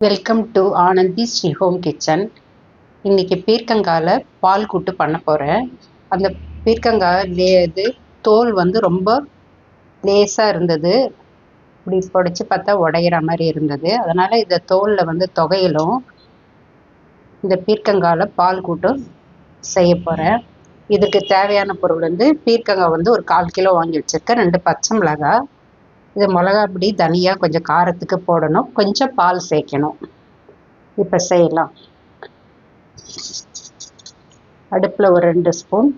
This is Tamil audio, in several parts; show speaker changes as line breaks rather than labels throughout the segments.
Welcome to Anandhi Sri home kitchen இன்னைக்கு பீர்க்கங்கால பால் கூட்டு பண்ண போகிறேன் அந்த பீர்க்கங்காய் லே இது தோல் வந்து ரொம்ப லேசாக இருந்தது. இப்படி புடைச்சி பார்த்தா உடையிற மாதிரி இருந்தது. அதனால் இந்த தோலில் வந்து தொகையிலும் இந்த பீர்க்கங்கால பால் கூட்டும் செய்ய போகிறேன் இதுக்கு தேவையான பொருள் வந்து பீர்க்கங்காய் வந்து ஒரு கால் கிலோ வாங்கி வச்சுருக்கேன். ரெண்டு பச்சை மிளகாய் இது மிளகா பொடி தனியாக கொஞ்சம் காரத்துக்கு போடணும். கொஞ்சம் பால் சேர்க்கணும். இப்போ செய்யலாம். அடுப்பில் ஒரு ரெண்டு ஸ்பூன்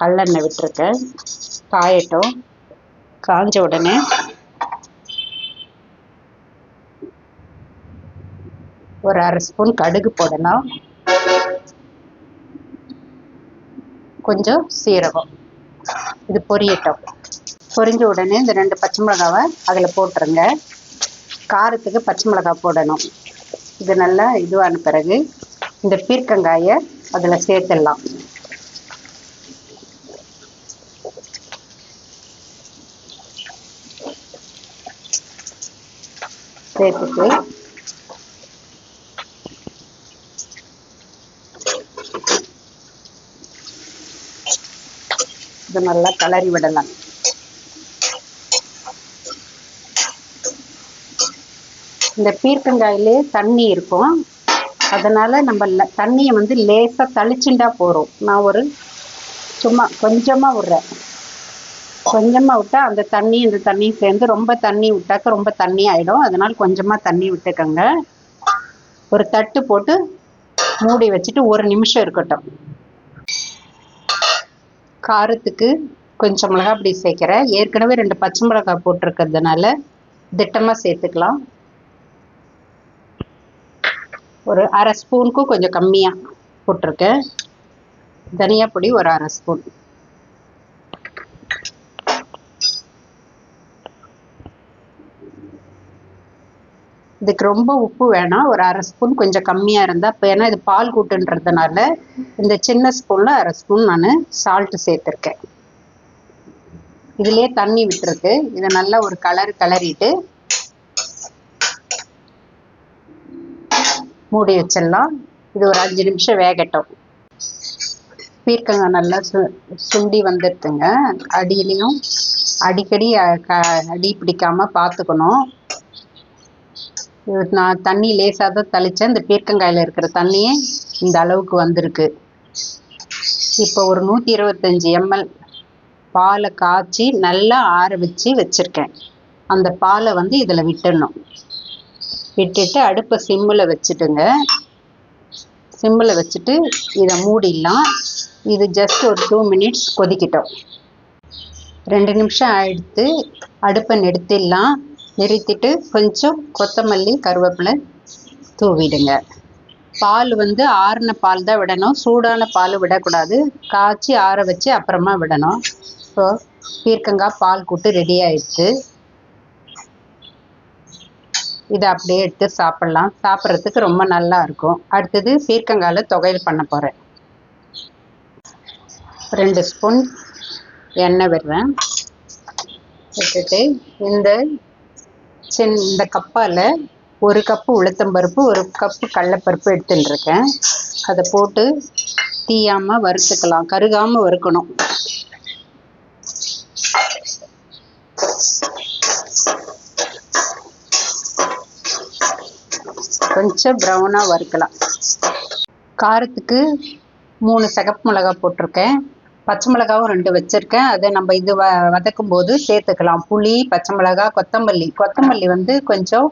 கல்லெண்ணெய் விட்டுருக்கேன். காயட்டும். காஞ்ச உடனே ஒரு அரை ஸ்பூன் கடுகு போடலாம். கொஞ்சம் சீரகம். இது பொரியட்டும். பொரிஞ்ச உடனே இந்த ரெண்டு பச்சை மிளகாவை அதில் போட்டுருங்க. காரத்துக்கு பச்சை மிளகாய் போடணும். இது நல்லா இதுவான பிறகு இந்த பீர்க்கங்காயை அதில் சேர்த்துடலாம். சேர்த்துட்டு இது நல்லா கலரி விடலாம். இந்த பீர்க்கங்காயிலே தண்ணி இருக்கும். அதனால் நம்ம தண்ணியை வந்து லேசாக தளிச்சுண்டா போகிறோம் நான் ஒரு சும்மா கொஞ்சமாக விட்றேன். கொஞ்சமாக விட்டால் அந்த தண்ணி இந்த தண்ணி சேர்ந்து ரொம்ப தண்ணி விட்டாக்க ரொம்ப தண்ணி ஆகிடும் அதனால் கொஞ்சமாக தண்ணி விட்டுக்கோங்க. ஒரு தட்டு போட்டு மூடி வச்சுட்டு ஒரு நிமிஷம் இருக்கட்டும். காரத்துக்கு கொஞ்சம் மிளகா அப்படி சேர்க்குறேன். ஏற்கனவே ரெண்டு பச்சை மிளகாய் போட்டிருக்கிறதுனால திட்டமாக சேர்த்துக்கலாம். ஒரு அரை ஸ்பூனுக்கும் கொஞ்சம் கம்மியாக போட்டிருக்கேன். தனியா பொடி ஒரு அரை ஸ்பூன். இதுக்கு ரொம்ப உப்பு வேணாம். ஒரு அரை ஸ்பூன் கொஞ்சம் கம்மியாக இருந்தால் இப்போ ஏன்னா இது பால் கூட்டுன்றதுனால இந்த சின்ன ஸ்பூனில் அரை ஸ்பூன் நான் சால்ட்டு சேர்த்துருக்கேன். இதுலேயே தண்ணி விட்டுருக்கு. இதை நல்லா ஒரு கலர் கலரிட்டு மூடி வச்சிடலாம். இது ஒரு அஞ்சு நிமிஷம் வேகட்டும். பீர்க்கங்காய் நல்லா சு சுண்டி வந்துடுதுங்க. அடியிலையும் அடிக்கடி அடி பிடிக்காம பார்த்துக்கணும். நான் தண்ணி லேசாக தான் தெளித்தேன் இந்த பீர்க்கங்காயில் இருக்கிற தண்ணியே இந்த அளவுக்கு வந்திருக்கு. இப்போ ஒரு நூற்றி இருபத்தஞ்சி எம்எல் பாலை காய்ச்சி நல்லா ஆற வச்சு வச்சுருக்கேன். அந்த பாலை வந்து இதில் விட்டுடணும். விட்டுட்டு அடுப்பை சிம்மில் வச்சுட்டுங்க. சிம்மில் வச்சுட்டு இதை மூடிடலாம். இது ஜஸ்ட் ஒரு டூ மினிட்ஸ் கொதிக்கிட்டோம். ரெண்டு நிமிஷம் ஆயிடுத்து அடுப்பை நிறுத்திடலாம். நிறுத்திட்டு கொஞ்சம் கொத்தமல்லி கருவேப்பிலை தூவிடுங்க. பால் வந்து ஆறின பால் தான் விடணும். சூடான பால் விடக்கூடாது. காய்ச்சி ஆற வச்சு அப்புறமா விடணும். ஸோ பீர்க்கங்காய் பால் கூட்டு ரெடி ஆயிடுச்சு இதை அப்படியே எடுத்து சாப்பிட்லாம். சாப்பிட்றதுக்கு ரொம்ப நல்லா இருக்கும். அடுத்தது சீர்க்கங்கால தொகையில் பண்ண போகிறேன் ரெண்டு ஸ்பூன் எண்ணெய் விடுறேன். விட்டுட்டு இந்த சின் இந்த கப்பால் ஒரு கப்பு உளுத்தம்பருப்பு ஒரு கப்பு கடலப்பருப்பு எடுத்துட்டுருக்கேன். அதை போட்டு தீயாமல் வறுத்துக்கலாம். கருகாமல் வறுக்கணும். கொஞ்சம் ப்ரௌனாக வறுக்கலாம். காரத்துக்கு மூணு சிகப்பு மிளகா போட்டிருக்கேன். பச்சை மிளகாவும் ரெண்டு வச்சுருக்கேன். அதை நம்ம இது வ வதக்கும் போது சேர்த்துக்கலாம். புளி பச்சை மிளகா கொத்தமல்லி. கொத்தமல்லி வந்து கொஞ்சம்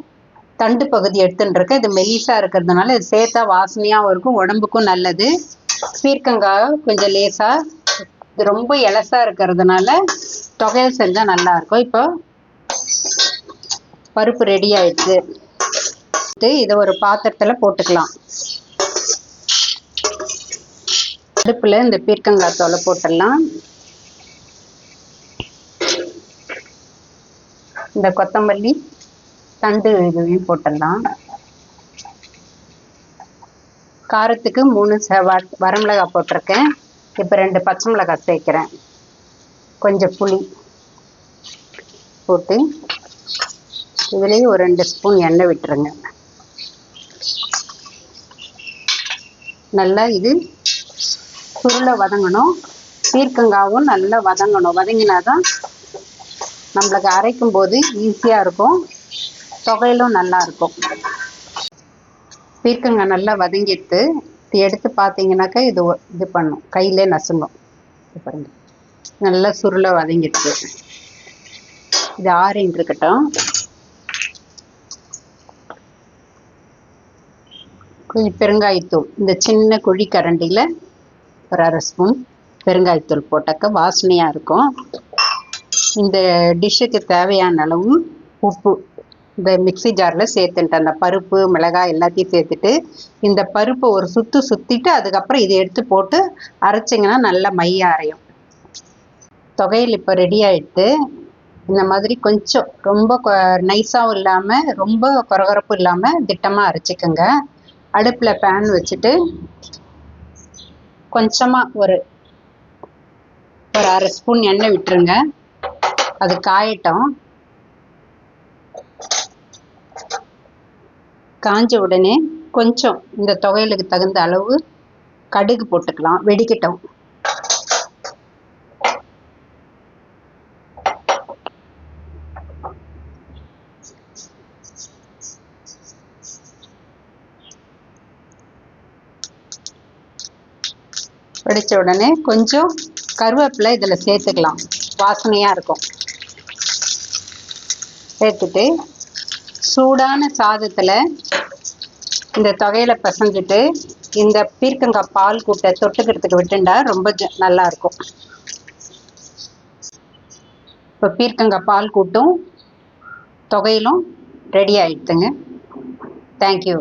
தண்டு பகுதி எடுத்துட்டுருக்கேன் இது மெலிசாக இருக்கிறதுனால இது சேர்த்தா வாசனையாகவும் இருக்கும் உடம்புக்கும் நல்லது. பீர்க்கங்காய் கொஞ்சம் லேசாக இது ரொம்ப இலசாக இருக்கிறதுனால தொகையல் செஞ்சால் நல்லாயிருக்கும் இப்போ பருப்பு ரெடி ஆயிடுச்சு. இதை ஒரு பாத்திரத்தில் போட்டுக்கலாம். அடுப்பில் இந்த பீர்க்கங்காய் தோலை போட்டுடலாம். இந்த கொத்தமல்லி தண்டு இதுவையும் போட்டுடலாம். காரத்துக்கு மூணு வரமிளகாய் போட்டிருக்கேன். இப்போ ரெண்டு பச்சை மிளகாய் சேர்க்குறேன். கொஞ்சம் புளி போட்டு இதுலேயும் ஒரு ரெண்டு ஸ்பூன் எண்ணெய் விட்டுருங்க. நல்லா இது. சுருளை வதங்கணும். பீர்க்கங்காவும் நல்லா வதங்கணும். வதங்கினா தான் நம்மளுக்கு அரைக்கும் போது ஈஸியாக இருக்கும். தொகையிலும் நல்லா இருக்கும். பீர்க்கங்காய் நல்லா வதங்கிட்டு எடுத்து பார்த்தீங்கன்னாக்கா இது இது பண்ணும். கையிலே நசுங்கும். இது பாருங்க. நல்லா சுருளை வதங்கிடுது. இது ஆரஞ்சு இருக்கட்டும் கொஞ்சம் பெருங்காயத்தூள். இந்த சின்ன குழி கரண்டியில் ஒரு அரை ஸ்பூன் பெருங்காயத்தூள் போட்டாக்க வாசனையாக இருக்கும். இந்த டிஷ்ஷுக்கு தேவையான அளவு உப்பு. இந்த மிக்ஸி ஜாரில் சேர்த்துன்ட்டு அந்த பருப்பு மிளகாய் எல்லாத்தையும் சேர்த்துட்டு இந்த பருப்பை ஒரு சுற்று சுற்றிட்டு அதுக்கப்புறம் இதை எடுத்து போட்டு அரைச்சிங்கன்னா நல்லா மைய அரையும். தொகையில் இப்போ ரெடி ஆயிட்டு இந்த மாதிரி கொஞ்சம் ரொம்ப நைஸாகவும் இல்லாமல் ரொம்ப குறகுறப்பும் இல்லாமல் திட்டமாக அரைச்சிக்கோங்க. அடுப்பில் பேன் வச்சுட்டு கொஞ்சமாக ஒரு ஒரு அரை ஸ்பூன் எண்ணெய் விட்டுருங்க. அது காயட்டும். காஞ்ச உடனே கொஞ்சம் இந்த துவையலுக்கு தகுந்த அளவு கடுகு போட்டுக்கலாம். வெடிக்கட்டும். வெடித்த உடனே கொஞ்சம் கருவேப்பிலை இதில் சேர்த்துக்கலாம். வாசனையாக இருக்கும். சேர்த்துட்டு சூடான சாதத்தில் இந்த தொகையில் பசஞ்சிட்டு இந்த பீர்க்கங்காய் பால் கூட்டை தொட்டுக்கிறதுக்கு விட்டுண்டா ரொம்ப ஜ- நல்லாயிருக்கும் இப்போ பீர்க்கங்காய் பால் கூட்டும் தொகையிலும் ரெடி ஆகிடுதுங்க தேங்க்யூ